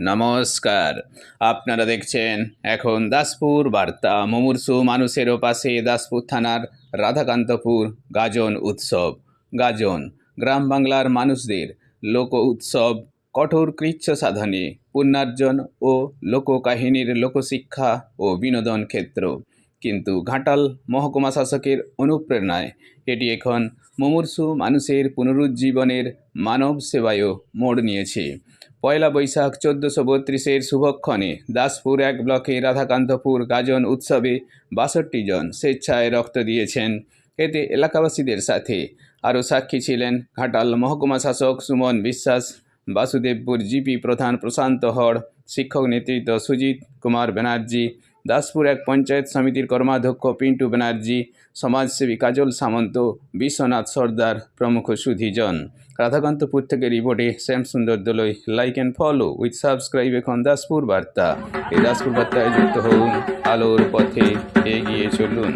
নমস্কার। আপনারা দেখছেন এখন দাসপুর বার্তা। মুমূর্ষু মানুষের পাশে দাসপুর থানার রাধাকান্তপুর গাজন উৎসব। গাজন, গ্রাম বাংলার মানুষদের লোক উৎসব, কঠোর কৃচ্ছ সাধনে, পুণ্যার্জন ও লোককাহিনীর লোকশিক্ষা ও বিনোদন ক্ষেত্র। কিন্তু ঘাটাল মহকুমা শাসকের অনুপ্রেরণায় এটি এখন মুমূর্ষু মানুষের পুনরুজ্জীবনের মানব সেবায়ও মোড় নিয়েছে। পয়লা বৈশাখ চোদ্দোশো বত্রিশের শুভক্ষণে দাসপুর এক ব্লকে রাধাকান্তপুর গাজন উৎসবে বাষট্টি জন স্বেচ্ছায় রক্ত দিয়েছেন। এতে এলাকাবাসীদের সাথে আরও সাক্ষী ছিলেন ঘাটাল মহকুমা শাসক সুমন বিশ্বাস, বাসুদেবপুর জিপি প্রধান প্রশান্ত হড়, শিক্ষক নেতৃত্ব সুজিত কুমার ব্যানার্জি দাসপুর এক পঞ্চায়েত সমিতির কর্মাধ্যক্ষ পিন্টু ব্যানার্জি, সমাজসেবী কাজল সামন্ত, বিশ্বনাথ সর্দার প্রমুখ সুধীজন। রাধাকান্তপুর থেকে রিপোর্টে Shyam Sundar Dolui. Like and follow with subscribe এখন দাসপুর বার্তা। এই দাসপুর বার্তায় যুক্ত হন আলোর পথে এগিয়ে চলুন।